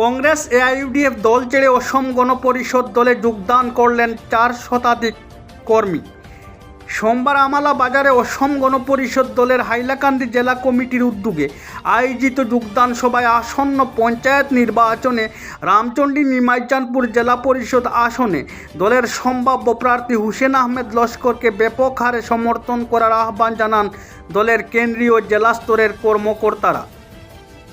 Congress, AIUDF দল ছেড়ে অসম গণপরিষদ দলে যোগদান করলেন চার শতাধিক কর্মী। সোমবার আমালা বাজারে অসম গণপরিষদ দলের হাইলাকান্দি জেলা কমিটির উদ্যোগে আয়োজিত যোগদান সভায় আসন্ন পঞ্চায়েত নির্বাচনে রামচণ্ডী নিমাইচানপুর জেলা পরিষদ আসনে দলের সম্ভাব্য প্রার্থী হুসেন আহমেদ লস্করকে ব্যাপক হারে সমর্থন করার আহ্বান জানান দলের কেন্দ্রীয় জেলা স্তরের কর্মকর্তারা।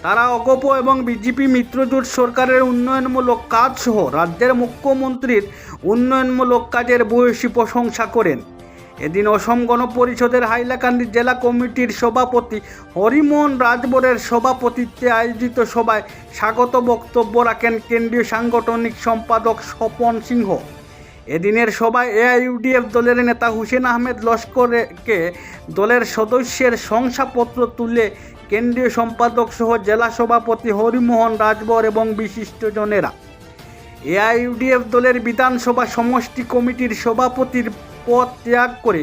তারা অগপ এবং বিজেপি মিত্রজোট সরকারের উন্নয়নমূলক কাজ সহ রাজ্যের মুখ্যমন্ত্রীর উন্নয়নমূলক কাজের ভূয়সী প্রশংসা করেন। এদিন অসম গণপরিষদের হাইলাকান্দি জেলা কমিটির সভাপতি হরিমোহন রাজবরের সভাপতিত্বে আয়োজিত সভায় স্বাগত বক্তব্য রাখেন কেন্দ্রীয় সাংগঠনিক সম্পাদক স্বপন সিংহ। এদিনের সভায় এআইইউডিএফ দলের নেতা হুসেন আহমেদ লস্করকে দলের সদস্যের শংসাপত্র তুলে কেন্দ্রীয় সম্পাদক সহ জেলা সভাপতি হরিমোহন রাজবর এবং বিশিষ্টজনেরা এআইইউডিএফ দলের বিধানসভা সমষ্টি কমিটির সভাপতির পদ ত্যাগ করে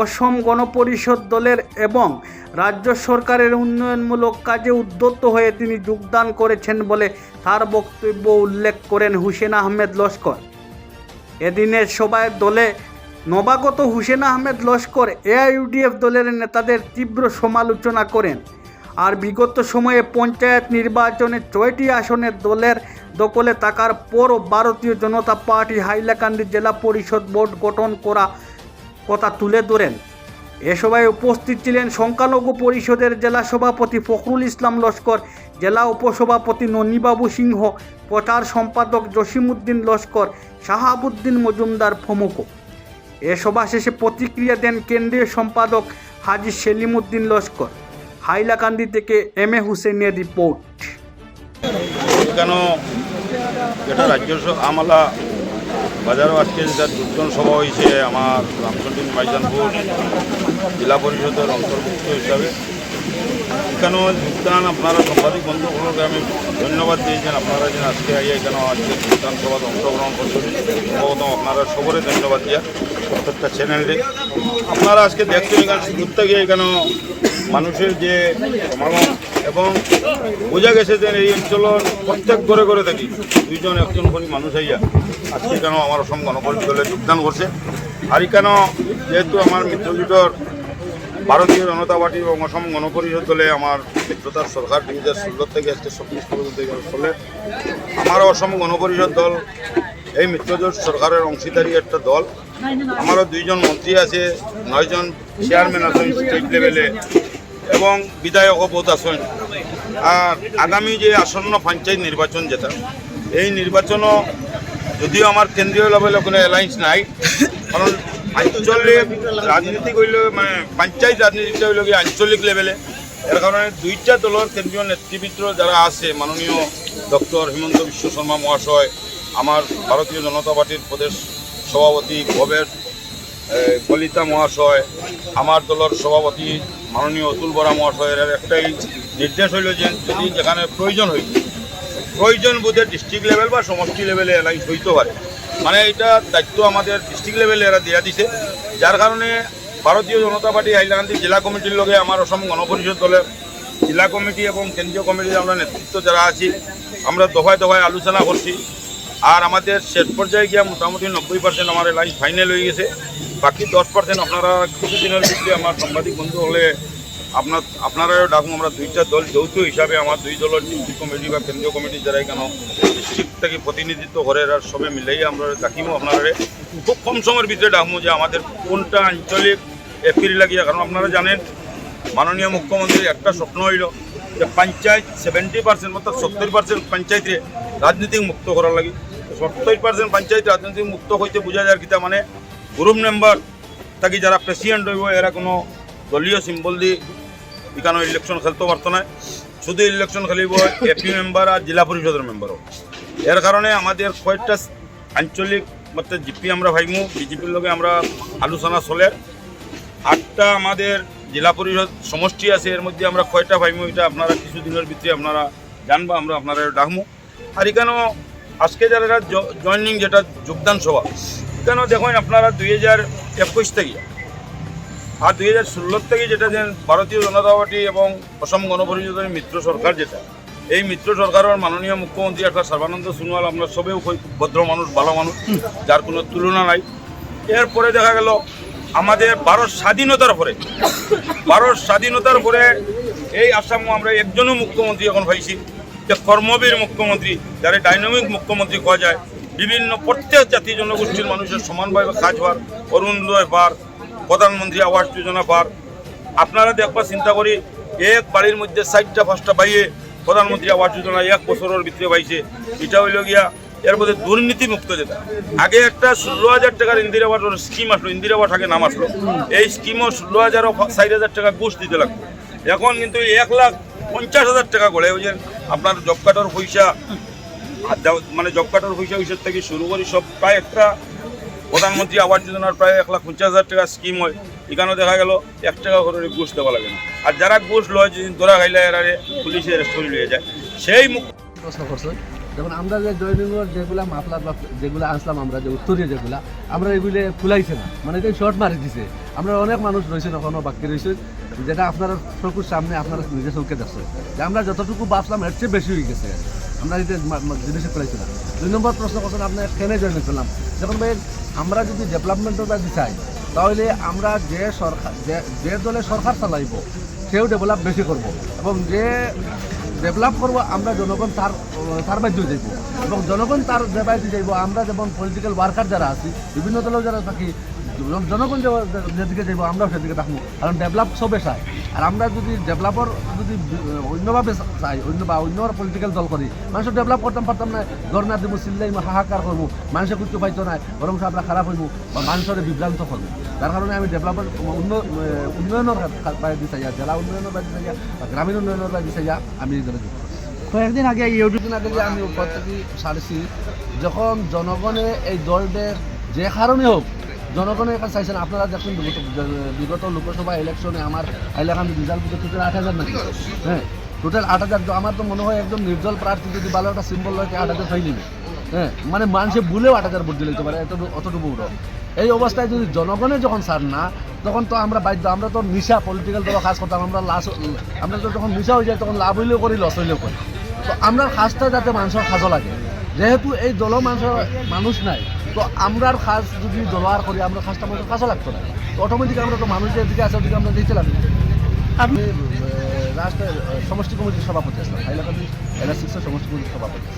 অসম গণপরিষদ দলের এবং রাজ্য সরকারের উন্নয়নমূলক কাজে উদ্যত হয়ে তিনি যোগদান করেছেন বলে তার বক্তব্য উল্লেখ করেন হুসেন আহমেদ লস্কর। এদিনের সভায় দলে নবাগত হুসেন আহমেদ লস্কর এআইইউডিএফ দলের নেতাদের তীব্র সমালোচনা করেন। আর বিগত সময়ে পঞ্চায়েত নির্বাচনে ছয়টি আসনের দলের দখলে থাকার পরও ভারতীয় জনতা পার্টি হাইলাকান্দি জেলা পরিষদ বোর্ড গঠন করা কথা তুলে ধরেন। এ সভায় উপস্থিত ছিলেন সংখ্যালঘু পরিষদের জেলা সভাপতি ফখরুল ইসলাম লস্কর, জেলা উপসভাপতি ননীবাবু সিংহ, প্রচার সম্পাদক জসিমউদ্দিন লস্কর, শাহাবুদ্দিন মজুমদার প্রমুখ। এ সভা শেষে প্রতিক্রিয়া দেন কেন্দ্রীয় সম্পাদক হাজি সেলিমউদ্দিন লস্কর। হাইলাকান্দি থেকে এম এ হুসেনের রিপোর্ট। কেন যেটা রাজ্য আমলা বাজারও আজকে যেটা দুর্জন সভা হয়েছে, আমার রামচন্দ্র মাইজানপুর জেলা পরিষদের অন্তর্ভুক্ত হিসাবে এখানে যোগদান আপনারা সাংবাদিক বন্ধুগুলোকে আমি ধন্যবাদ দিয়েছেন আপনারা যেন আজকে আইয়া এখানে আজকে যোগদান সভাতে অংশগ্রহণ করছেন। প্রথম আপনারা সবরে ধন্যবাদ দিয়া প্রত্যেকটা চ্যানেলে আপনারা আজকে দেখছেন এখানে শুরু থেকে এখানে মানুষের যে সমাগম এবং বোঝা গেছে যে এই অঞ্চলের প্রত্যেক ঘরে ঘরে থাকি দুইজন, একজন করে মানুষ আইয়া আজকে কেন আমার অসম গণপরিষদ দলে যোগদান করছে? আর কেন যেহেতু আমার মিত্রজোটর ভারতীয় জনতা পার্টি এবং অসম গণপরিষদ দলে আমার মিত্রতার সরকার দুই হাজার ষোলো থেকে আজকে চব্বিশ পর্যন্ত চলে। আমার অসম গণপরিষদ দল, এই মিত্রজোট সরকারের অংশীদারি একটা দল। আমারও দুইজন মন্ত্রী আছে, নয়জন চেয়ারম্যান আছেন স্টেট লেভেলে এবং বিধায়কও বোধ আছেন আর আগামী যে আসন্ন পঞ্চায়েত নির্বাচন যেটা, এই নির্বাচনও যদিও আমার কেন্দ্রীয় লেভেলে কোনো অ্যালায়েন্স নাই, কারণ আঞ্চলিক রাজনীতি করলে মানে পঞ্চায়েত রাজনীতিটা হইল গিয়ে আঞ্চলিক লেভেলে এর কারণে দুইটা দলের কেন্দ্রীয় নেতৃবৃন্দ যারা আছে, মাননীয় ডক্টর হিমন্ত বিশ্ব শর্মা মহাশয়, আমার ভারতীয় জনতা পার্টির প্রদেশ সভাপতি ভবেশ কলিতা মহাশয়, আমার দলের সভাপতি মাননীয় অতুল বরা মহাশয়ের একটাই নির্দেশ হইল যে যদি যেখানে প্রয়োজন হইল প্রয়োজন বোধে ডিস্ট্রিক্ট লেভেল বা সমষ্টি লেভেলে অ্যালাইন্স হইতে পারে। মানে এটা দায়িত্ব আমাদের ডিস্ট্রিক্ট লেভেলে এরা দেওয়া দিছে। যার কারণে ভারতীয় জনতা পার্টি হাইলাকান্দি জেলা কমিটির লগে আমার অসম গণপরিষদ দলের জেলা কমিটি এবং কেন্দ্রীয় কমিটির আমরা নেতৃত্ব যারা আছি, আমরা দফায় দফায় আলোচনা করছি। আর আমাদের শেষ পর্যায়ে গিয়া মোটামুটি নব্বই পার্সেন্ট আমার লাইন ফাইনাল হয়ে গেছে। বাকি দশ পার্সেন্ট আপনারা কিছুদিনের ভিতরে আমার সাংবাদিক বন্ধু হলে আপনার, আপনারাও ডাকুন, আমরা দুইটা দল যৌথ হিসাবে আমার দুই দলের ডিস্ট্রিক্ট কমিটি বা কেন্দ্রীয় কমিটি যারা কেন ডিস্ট্রিক্ট থেকে প্রতিনিধিত্ব করে আর সবে মিলেই আমরা ডাকিব আপনারা। খুব কম সময়ের ভিতরে ডাকবো যে আমাদের কোনটা আঞ্চলিক এপিল লাগিয়া, কারণ আপনারা জানেন, মাননীয় মুখ্যমন্ত্রীর একটা স্বপ্ন হইল যে পঞ্চায়েত সেভেন্টি পার্সেন্ট অর্থাৎ সত্তর পার্সেন্ট পঞ্চায়েতে রাজনীতি মুক্ত করার লাগে। সত্তর পার্সেন্ট পঞ্চায়েত রাজনীতিক মুক্ত হইতে বোঝা যায় কিতা মানে গ্রুপ মেম্বার থাকি যারা প্রেসিডেন্ট হইব, এরা কোনো দলীয় সিম্বল দিয়ে এখানে ইলেকশন খেলতে পারতো না। শুধু ইলেকশন খেলিব এপি মেম্বার আর জেলা পরিষদের মেম্বারও এর কারণে আমাদের কয়েকটা আঞ্চলিক মধ্যে জিপি আমরা ভাইমু, বিজেপির লগে আমরা আলোচনা চলে। আটটা আমাদের জেলা পরিষদ সমষ্টি আছে, এর মধ্যে আমরা কয়টা ভাইমু, এটা আপনারা কিছুদিনের ভিতরে আপনারা জানব, আমরা আপনারা ডাকমু। আর এখানেও আজকে যারা জয়নিং যেটা যোগদান সভা, কেন দেখুন আপনারা দুই হাজার একুশ থেকে আর দুই হাজার ষোলো থেকে যেটা যে ভারতীয় জনতা পার্টি এবং অসম গণপরিষদের মিত্র সরকার যেটা, এই মিত্র সরকারের মাননীয় মুখ্যমন্ত্রী একটা সর্বানন্দ সোনোয়াল, আমরা সবেও ভদ্র মানুষ, ভালো মানুষ, যার কোনো তুলনা নাই। এরপরে দেখা গেল আমাদের ভারত স্বাধীনতার পরে ভারত স্বাধীনতার পরে এই আসামও আমরা একজনও মুখ্যমন্ত্রী এখন পাইছি যে কর্মবীর মুখ্যমন্ত্রী, যারা ডাইনামিক মুখ্যমন্ত্রী কোয়া যায়, বিভিন্ন প্রত্যেক জাতি জনগোষ্ঠীর মানুষের সমানভাবে কাজ হওয়ার অরুণোদয় পার প্রধানমন্ত্রী আবাস যোজনা পার আপনারা দেখবা চিন্তা করি, এক বাড়ির মধ্যে ষাটটা পাঁচটা পাইয়ে প্রধানমন্ত্রী আবাস যোজনা এক বছরের ভিতরে পাইছে এটা হইল গিয়া এর মধ্যে দুর্নীতি মুক্ত যেটা। আগে একটা ষোলো হাজার টাকার ইন্দিরা আবাসের স্কিম আসলো, ইন্দিরা আবাস আগে নাম আসলো। এই স্কিমও ষোলো হাজার ষাট হাজার টাকা ঘুষ দিতে লাগতো এখন কিন্তু এক লাখ পঞ্চাশ হাজার টাকা করে ওই যে আপনার জব কার্ডের পয়সা মানে জব কার্ডের পয়সা ওইসব থেকে শুরু করি, সব প্রায় একটা প্রধানমন্ত্রী আবাস যোজনার প্রায় এক লাখ পঞ্চাশ হাজার টাকা স্কিম হয়। এখানেও দেখা গেল, এক টাকা করে ঘুষ দেওয়া লাগে না। আর যারা ঘুষ লয়, যেদিন ধরা খাইলে এরারে পুলিশে অ্যারেস্ট করে নিয়ে যায়। সেই মুখ প্রশ্ন করছেন। যেমন আমরা যে জয়নিংয়ের যেগুলা মাফলার বা যেগুলো আসলাম আমরা, যে উত্তরীয় যেগুলা, আমরা এগুলো ফুলাইছে না। মানে এটা শর্ট মারি দিছে। আমরা অনেক মানুষ রয়েছেন, এখনও বাকি রয়েছেন, যেটা আপনার চকুর সামনে আপনার নিজের চোখে দেখছে যে আমরা যতটুকু ভাবলাম এর চেয়ে বেশি হয়ে গেছে। আমরা এটা জিনিসে ফেলাইছি না। দুই নম্বর প্রশ্ন করছেন আপনি কেনে জয়েন করলাম? যখন ভাই, আমরা যদি ডেভেলপমেন্টটা দিচাই তাহলে আমরা যে সরকার, যে দলে সরকার চালাইব, সেও ডেভেলপ বেশি করব। এবং যে ডেভেলপ করব, আমরা জনগণ তার তার বাধ্য যাইব। এবং জনগণ তার বাধ্য যাইব, আমরা যেমন পলিটিক্যাল ওয়ার্কার যারা আছি, বিভিন্ন দলেও যারা থাকি জনগণ যেদিকে যাইব আমরাও সেদিকে থাকব। কারণ ডেভেলপ সবে চাই আর আমরা যদি ডেভেলপর যদি অন্যভাবে চাই অন্য বা অন্য পলিটিক্যাল দল করি মানুষ ডেভেলপ করতাম পারতাম না ধর্ণা দিব চিল্লাই হাহাকার করব মানুষের কিছু পাইতো না বরং আমরা খারাপ হইব বা মানুষের বিভ্রান্ত করব। তার কারণে আমি ডেভেলপের উন্ন- উন্নয়নের বাইরে চাই জেলা উন্নয়নের বাইরে চাই বা গ্রামীণ উন্নয়নের বাইরে চাই আমি। কয়েকদিন আগে ইউটিউব কিছুদিন আগে যে আমি প্রত্যেকে সারছি যখন জনগণে এই দলদের যে কারণে হোক জনগণের কাছে চাইছেন আপনারা দেখুন, বিগত লোকসভা ইলেকশনে আমার এলাকার রেজাল্ট টোটাল আট হাজার নাকি? হ্যাঁ টোটাল আট হাজার আমার তো মনে হয় একদম নির্দল প্রার্থী যদি ভালো একটা সিম্বল হয় আট হাজার পাই নিবে হ্যাঁ মানে মানুষে ভুলেও আট হাজার ভোট দিলে পারে এতটুকু অতটুকু এই অবস্থায় যদি জনগণে যখন ছাড় না, তখন তো আমরা বাধ্য, আমরা তো নিশা পলিটিক্যাল দল কাজ করতাম, আমরা লাস আমরা তো যখন নিশা হয়ে যায়, তখন লাভ হইলেও করি লস হইলেও করি। তো আমরা কাজটা যাতে মানুষের সাজো লাগে। যেহেতু এই দল মানুষের মানুষ নাই তো আমরার খাস যদি ব্যবহার করি আমরা খাসটা আমাদের কাজও লাগতো না অটোমেটিক আমরা তো মানুষ যেদিকে আছে ওদিকে আমরা লাগবে আমি রাষ্ট্রের সমষ্টি কমিটির সভাপতি আসলাম হাইলাকান্দি এলাকা সমষ্টি কমিটির সভাপতি।